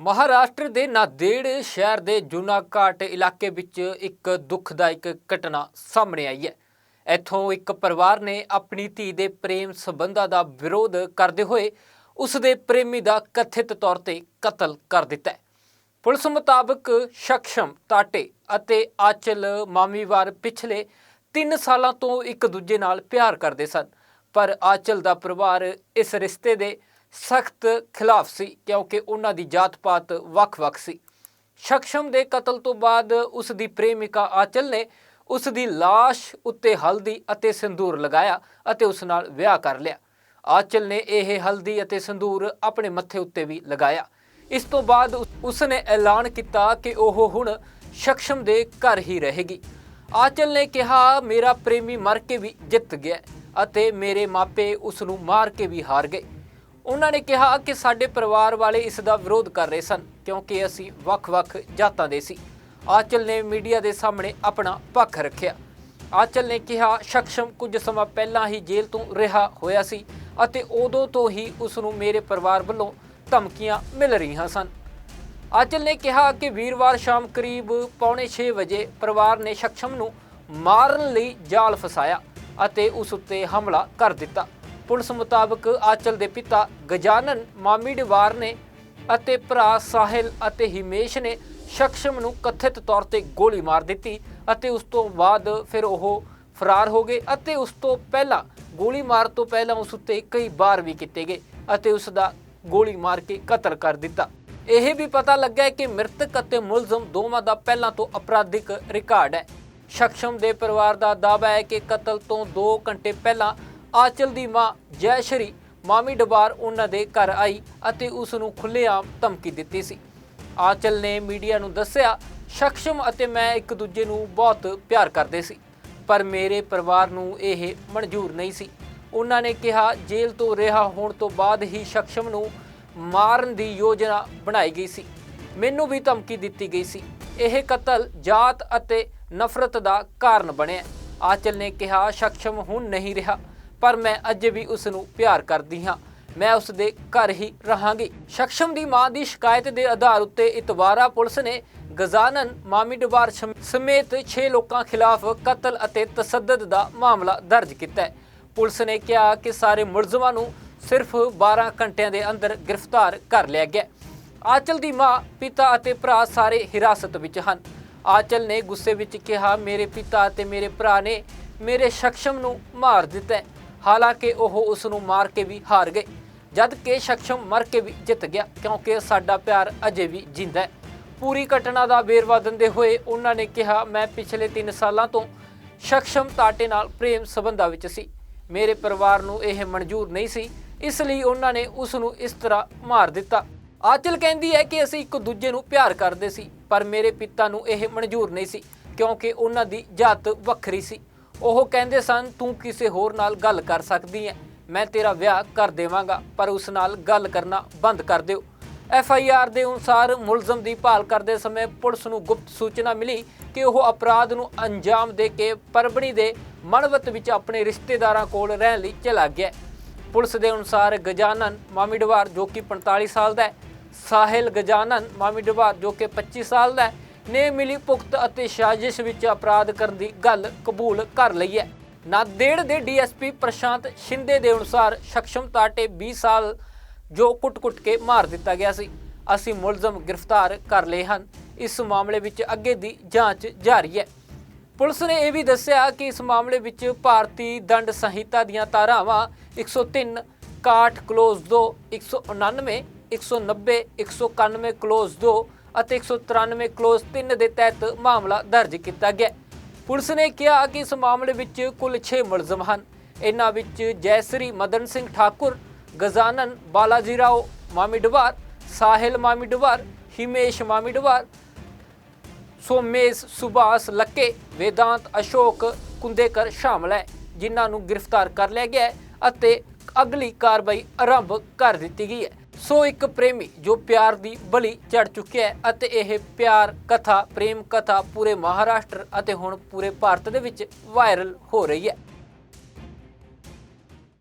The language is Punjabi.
ਮਹਾਰਾਸ਼ਟਰ ਦੇ ਨਾਦੇੜ ਸ਼ਹਿਰ ਦੇ ਜੂਨਾਘਾਟ ਇਲਾਕੇ ਵਿੱਚ ਇੱਕ ਦੁਖਦਾਇਕ ਘਟਨਾ ਸਾਹਮਣੇ ਆਈ ਹੈ। ਇੱਥੋਂ ਇੱਕ ਪਰਿਵਾਰ ਨੇ ਆਪਣੀ ਧੀ ਦੇ ਪ੍ਰੇਮ ਸੰਬੰਧਾਂ ਦਾ ਵਿਰੋਧ ਕਰਦੇ ਹੋਏ ਉਸ ਦੇ ਪ੍ਰੇਮੀ ਦਾ ਕਥਿਤ ਤੌਰ ਤੇ ਕਤਲ ਕਰ ਦਿੱਤਾ ਹੈ। ਪੁਲਿਸ ਮੁਤਾਬਕ ਸ਼ਕਸ਼ਮ ਤਾਟੇ ਅਤੇ ਆਚਲ ਮਾਮੀਵਾਰ ਪਿਛਲੇ 3 ਸਾਲਾਂ ਤੋਂ ਇੱਕ ਦੂਜੇ ਨਾਲ ਪਿਆਰ ਕਰਦੇ ਸਨ, ਪਰ ਆਚਲ ਦਾ ਪਰਿਵਾਰ ਇਸ ਰਿਸ਼ਤੇ ਦੇ ਸਖਤ ਖਿਲਾਫ ਸੀ ਕਿਉਂਕਿ ਉਹਨਾਂ ਦੀ ਜਾਤ-ਪਾਤ ਵੱਖ-ਵੱਖ ਸੀ। ਸ਼ਕਸ਼ਮ ਦੇ ਕਤਲ ਤੋਂ ਬਾਅਦ ਉਸ ਦੀ ਪ੍ਰੇਮਿਕਾ ਆਚਲ ਨੇ ਉਸ ਦੀ ਲਾਸ਼ ਉੱਤੇ ਹਲਦੀ ਅਤੇ ਸਿੰਦੂਰ ਲਗਾਇਆ ਅਤੇ ਉਸ ਨਾਲ ਵਿਆਹ ਕਰ ਲਿਆ। ਆਚਲ ਨੇ ਇਹ ਹਲਦੀ ਅਤੇ ਸਿੰਦੂਰ ਆਪਣੇ ਮੱਥੇ ਉੱਤੇ ਵੀ ਲਗਾਇਆ। ਇਸ ਤੋਂ ਬਾਅਦ ਉਸ ਨੇ ਐਲਾਨ ਕੀਤਾ ਕਿ ਉਹ ਹੁਣ ਸ਼ਕਸ਼ਮ ਦੇ ਘਰ ਹੀ ਰਹੇਗੀ। ਆਚਲ ਨੇ ਕਿਹਾ, ਮੇਰਾ ਪ੍ਰੇਮੀ ਮਰ ਕੇ ਵੀ ਜਿੱਤ ਗਿਆ ਅਤੇ ਮੇਰੇ ਮਾਪੇ ਉਸ ਨੂੰ ਮਾਰ ਕੇ ਵੀ ਹਾਰ ਗਏ। ਉਹਨਾਂ ਨੇ ਕਿਹਾ ਕਿ ਸਾਡੇ ਪਰਿਵਾਰ ਵਾਲੇ ਇਸ ਦਾ ਵਿਰੋਧ ਕਰ ਰਹੇ ਸਨ, ਕਿਉਂਕਿ ਅਸੀਂ ਵੱਖ-ਵੱਖ ਜਾਤਾਂ ਦੇ ਸੀ। ਆਚਲ ਨੇ ਮੀਡੀਆ ਦੇ ਸਾਹਮਣੇ ਆਪਣਾ ਪੱਖ ਰੱਖਿਆ। ਆਚਲ ਨੇ ਕਿਹਾ ਸ਼ਕਸ਼ਮ ਕੁਝ ਸਮਾਂ ਪਹਿਲਾਂ ਹੀ ਜੇਲ੍ਹ ਤੋਂ ਰਿਹਾ ਹੋਇਆ ਸੀ ਅਤੇ ਉਦੋਂ ਤੋਂ ਹੀ ਉਸ ਨੂੰ ਮੇਰੇ ਪਰਿਵਾਰ ਵੱਲੋਂ ਧਮਕੀਆਂ ਮਿਲ ਰਹੀਆਂ ਸਨ। ਆਚਲ ਨੇ ਕਿਹਾ ਕਿ ਵੀਰਵਾਰ ਸ਼ਾਮ ਕਰੀਬ ਪੌਣੇ 6 ਵਜੇ ਪਰਿਵਾਰ ਨੇ ਸ਼ਕਸ਼ਮ ਨੂੰ ਮਾਰਨ ਲਈ ਜਾਲ ਫਸਾਇਆ ਅਤੇ ਉਸ ਉੱਤੇ ਹਮਲਾ ਕਰ ਦਿੱਤਾ। ਪੁਲਿਸ ਮੁਤਾਬਕ ਆਚਲ ਦੇ ਪਿਤਾ ਗਜਾਨਨ ਮਾਮੀ ਡਿਵਾਰ ਨੇ ਅਤੇ ਭਰਾ ਸਾਹਿਲ ਅਤੇ ਹਿਮੇਸ਼ ਨੇ ਸ਼ਕਸ਼ਮ ਨੂੰ ਕਥਿਤ ਤੌਰ ਤੇ ਗੋਲੀ ਮਾਰ ਦਿੱਤੀ ਅਤੇ ਉਸ ਤੋਂ ਬਾਅਦ ਫਿਰ ਉਹ ਫਰਾਰ ਹੋ ਗਏ ਅਤੇ ਉਸ ਤੋਂ ਪਹਿਲਾਂ ਗੋਲੀ ਮਾਰ ਤੋਂ ਪਹਿਲਾਂ ਉਸ ਉੱਤੇ ਕਈ ਵਾਰ ਵੀ ਕੀਤੇ ਗਏ ਅਤੇ ਉਸ ਦਾ ਗੋਲੀ ਮਾਰ ਕੇ ਕਤਲ ਕਰ ਦਿੱਤਾ। ਇਹ ਵੀ ਪਤਾ ਲੱਗਾ ਹੈ ਕਿ ਮ੍ਰਿਤਕ ਅਤੇ ਮੁਲਜ਼ਮ ਦੋਵਾਂ ਦਾ ਪਹਿਲਾਂ ਤੋਂ ਅਪਰਾਧਿਕ ਰਿਕਾਰਡ ਹੈ। ਸ਼ਕਸ਼ਮ ਦੇ ਪਰਿਵਾਰ ਦਾ ਦਾਅਵਾ ਹੈ ਕਿ ਕਤਲ ਤੋਂ 2 ਘੰਟੇ ਪਹਿਲਾਂ ਆਚਲ ਦੀ ਮਾਂ ਜੈਸ਼ਰੀ ਮਾਮੀ ਡਬਾਰ ਉਹਨਾਂ ਦੇ ਘਰ ਆਈ ਅਤੇ ਉਸ ਨੂੰ ਖੁੱਲ੍ਹੇਆਮ ਧਮਕੀ ਦਿੱਤੀ ਸੀ। ਆਚਲ ਨੇ ਮੀਡੀਆ ਨੂੰ ਦੱਸਿਆ ਸ਼ਕਸ਼ਮ ਅਤੇ ਮੈਂ ਇੱਕ ਦੂਜੇ ਨੂੰ ਬਹੁਤ ਪਿਆਰ ਕਰਦੇ ਸੀ, ਪਰ ਮੇਰੇ ਪਰਿਵਾਰ ਨੂੰ ਇਹ ਮਨਜ਼ੂਰ ਨਹੀਂ ਸੀ। ਉਹਨਾਂ ਨੇ ਕਿਹਾ, ਜੇਲ੍ਹ ਤੋਂ ਰਿਹਾ ਹੋਣ ਤੋਂ ਬਾਅਦ ਹੀ ਸ਼ਕਸ਼ਮ ਨੂੰ ਮਾਰਨ ਦੀ ਯੋਜਨਾ ਬਣਾਈ ਗਈ ਸੀ। ਮੈਨੂੰ ਵੀ ਧਮਕੀ ਦਿੱਤੀ ਗਈ ਸੀ। ਇਹ ਕਤਲ ਜਾਤ ਅਤੇ ਨਫ਼ਰਤ ਦਾ ਕਾਰਨ ਬਣਿਆ। ਆਚਲ ਨੇ ਕਿਹਾ ਸ਼ਕਸ਼ਮ ਹੁਣ ਨਹੀਂ ਰਿਹਾ। ਪਰ ਮੈਂ ਅਜੇ ਵੀ ਉਸ ਨੂੰ ਪਿਆਰ ਕਰਦੀ ਹਾਂ। ਮੈਂ ਉਸ ਦੇ ਘਰ ਹੀ ਰਹਾਂਗੀ। ਸ਼ਕਸ਼ਮ ਦੀ ਮਾਂ ਦੀ ਸ਼ਿਕਾਇਤ ਦੇ ਆਧਾਰ ਉੱਤੇ ਇਤਵਾਰਾ ਪੁਲਿਸ ਨੇ ਗਜ਼ਾਨਨ ਮਾਮੀ ਡਬਾਰ ਸਮੇਤ 6 ਲੋਕਾਂ ਖਿਲਾਫ ਕਤਲ ਅਤੇ ਤਸੱਦਦ ਦਾ ਮਾਮਲਾ ਦਰਜ ਕੀਤਾ ਹੈ। ਪੁਲਿਸ ਨੇ ਕਿਹਾ ਕਿ ਸਾਰੇ ਮੁਲਜ਼ਮਾਂ ਨੂੰ ਸਿਰਫ 12 ਘੰਟਿਆਂ ਦੇ ਅੰਦਰ ਗ੍ਰਿਫਤਾਰ ਕਰ ਲਿਆ ਗਿਆ ਆਚਲ ਦੀ ਮਾਂ, ਪਿਤਾ ਅਤੇ ਭਰਾ ਸਾਰੇ ਹਿਰਾਸਤ ਵਿੱਚ ਹਨ। ਆਚਲ ਨੇ ਗੁੱਸੇ ਵਿੱਚ ਕਿਹਾ, ਮੇਰੇ ਪਿਤਾ ਅਤੇ ਮੇਰੇ ਭਰਾ ਨੇ ਮੇਰੇ ਸ਼ਕਸ਼ਮ ਨੂੰ ਮਾਰ ਦਿੱਤਾ ਹਾਲਾਂਕਿ ਉਹ ਉਸ ਨੂੰ ਮਾਰ ਕੇ ਵੀ ਹਾਰ ਗਏ। ਜਦ ਕਿ ਸ਼ਕਸ਼ਮ ਮਰ ਕੇ ਵੀ ਜਿੱਤ ਗਿਆ, ਕਿਉਂਕਿ ਸਾਡਾ ਪਿਆਰ ਅਜੇ ਵੀ ਜਿੰਦਾ ਹੈ। ਪੂਰੀ ਘਟਨਾ ਦਾ ਵੇਰਵਾ ਦਿੰਦੇ ਹੋਏ ਉਹਨਾਂ ਨੇ ਕਿਹਾ, ਮੈਂ ਪਿਛਲੇ 3 ਸਾਲਾਂ ਤੋਂ ਸ਼ਕਸ਼ਮ ਤਾਟੇ ਨਾਲ ਪ੍ਰੇਮ ਸੰਬੰਧਾਂ ਵਿੱਚ ਸੀ। ਮੇਰੇ ਪਰਿਵਾਰ ਨੂੰ ਇਹ ਮਨਜ਼ੂਰ ਨਹੀਂ ਸੀ, ਇਸ ਲਈ ਉਹਨਾਂ ਨੇ ਉਸ ਨੂੰ ਇਸ ਤਰ੍ਹਾਂ ਮਾਰ ਦਿੱਤਾ। ਆਚਲ ਕਹਿੰਦੀ ਹੈ ਕਿ ਅਸੀਂ ਇੱਕ ਦੂਜੇ ਨੂੰ ਪਿਆਰ ਕਰਦੇ ਸੀ, ਪਰ ਮੇਰੇ ਪਿਤਾ ਨੂੰ ਇਹ ਮਨਜ਼ੂਰ ਨਹੀਂ ਸੀ, ਕਿਉਂਕਿ ਉਹਨਾਂ ਦੀ ਜਾਤ ਵੱਖਰੀ ਸੀ। ਉਹ ਕਹਿੰਦੇ ਸਨ, ਤੂੰ ਕਿਸੇ ਹੋਰ ਨਾਲ ਗੱਲ ਕਰ ਸਕਦੀ ਹੈ। ਮੈਂ ਤੇਰਾ ਵਿਆਹ ਕਰ ਦੇਵਾਂਗਾ, ਪਰ ਉਸ ਨਾਲ ਗੱਲ ਕਰਨਾ ਬੰਦ ਕਰ ਦਿਓ। ਐਫ ਆਈ ਆਰ ਦੇ ਅਨੁਸਾਰ ਮੁਲਜ਼ਮ ਦੀ ਭਾਲ ਕਰਦੇ ਸਮੇਂ ਪੁਲਿਸ ਨੂੰ ਗੁਪਤ ਸੂਚਨਾ ਮਿਲੀ ਕਿ ਉਹ ਅਪਰਾਧ ਨੂੰ ਅੰਜਾਮ ਦੇ ਕੇ ਪਰਬਣੀ ਦੇ ਮਨਵਤ ਵਿੱਚ ਆਪਣੇ ਰਿਸ਼ਤੇਦਾਰਾਂ ਕੋਲ ਰਹਿਣ ਲਈ ਚਲਾ ਗਿਆ ਪੁਲਿਸ ਦੇ ਅਨੁਸਾਰ ਗਜਾਨਨ ਮਾਮੀਡਵਾਰ ਜੋ ਕਿ 45 ਸਾਲ ਦਾ ਹੈ, ਸਾਹਿਲ ਗਜਾਨਨ ਮਾਮੀਡਵਾਰ ਜੋ ਕਿ 25 ਸਾਲ ਦਾ ਹੈ ਨੇ ਮਿਲੀ ਭੁਗਤ ਅਤੇ ਸਾਜ਼ਿਸ਼ ਵਿੱਚ ਅਪਰਾਧ ਕਰਨ ਦੀ ਗੱਲ ਕਬੂਲ ਕਰ ਲਈ ਹੈ। ਨਾਦੇੜ ਦੇ ਡੀਐਸਪੀ ਪ੍ਰਸ਼ਾਂਤ ਸ਼ਿੰਦੇ ਦੇ ਅਨੁਸਾਰ ਸ਼ਕਸ਼ਮ ਤਾਟੇ 20 ਸਾਲ ਜੋ ਕੁੱਟ-ਕੁੱਟ ਕੇ ਮਾਰ ਦਿੱਤਾ ਗਿਆ ਸੀ। ਅਸੀਂ ਮੁਲਜ਼ਮ ਗ੍ਰਿਫਤਾਰ ਕਰ ਲਏ ਹਨ। ਇਸ ਮਾਮਲੇ ਵਿੱਚ ਅੱਗੇ ਦੀ ਜਾਂਚ ਜਾਰੀ ਹੈ। ਪੁਲਿਸ ਨੇ ਇਹ ਵੀ ਦੱਸਿਆ ਕਿ ਇਸ ਮਾਮਲੇ ਵਿੱਚ ਭਾਰਤੀ ਦੰਡ ਸੰਹਿਤਾ ਦੀਆਂ ਧਾਰਾਵਾਂ 103 61 ਕਲੋਜ਼ 2 199 190 191 ਕਲੋਜ਼ 2 ਅਤੇ 193 ਕਲੋਜ਼ 3 ਦੇ ਤਹਿਤ ਮਾਮਲਾ ਦਰਜ ਕੀਤਾ ਗਿਆ। ਪੁਲਿਸ ਨੇ ਕਿਹਾ ਕਿ ਇਸ ਮਾਮਲੇ ਵਿੱਚ ਕੁੱਲ 6 ਮੁਲਜ਼ਮ ਹਨ। ਇਹਨਾਂ ਵਿੱਚ ਜੈਸਰੀ ਮਦਨ ਸਿੰਘ ਠਾਕੁਰ, ਗਜ਼ਾਨਨ ਬਾਲਾਜੀ ਰਾਓ ਮਾਮੀਡਵਾਰ ਸਾਹਿਲ ਮਾਮੀਡਵਾਰ ਹਿਮੇਸ਼ ਮਾਮੀਡਵਾਰ ਸੋਮੇਸ਼ ਸੁਭਾਸ ਲੱਕੇ, ਵੇਦਾਂਤ ਅਸ਼ੋਕ ਕੁੰਦੇਕਰ ਸ਼ਾਮਲ ਹੈ, ਜਿਨ੍ਹਾਂ ਨੂੰ ਗ੍ਰਿਫਤਾਰ ਕਰ ਲਿਆ ਗਿਆ ਹੈ ਅਤੇ ਅਗਲੀ ਕਾਰਵਾਈ ਆਰੰਭ ਕਰ ਦਿੱਤੀ ਗਈ ਹੈ। ਸੋ ਇੱਕ ਪ੍ਰੇਮੀ ਜੋ ਪਿਆਰ ਦੀ ਬਲੀ ਚੜ ਚੁੱਕਿਆ ਹੈ ਅਤੇ ਇਹ ਪਿਆਰ ਕਥਾ, ਪ੍ਰੇਮ ਕਥਾ ਪੂਰੇ ਮਹਾਰਾਸ਼ਟਰ ਅਤੇ ਹੁਣ ਪੂਰੇ ਭਾਰਤ ਦੇ ਵਿੱਚ ਵਾਇਰਲ ਹੋ ਰਹੀ ਹੈ।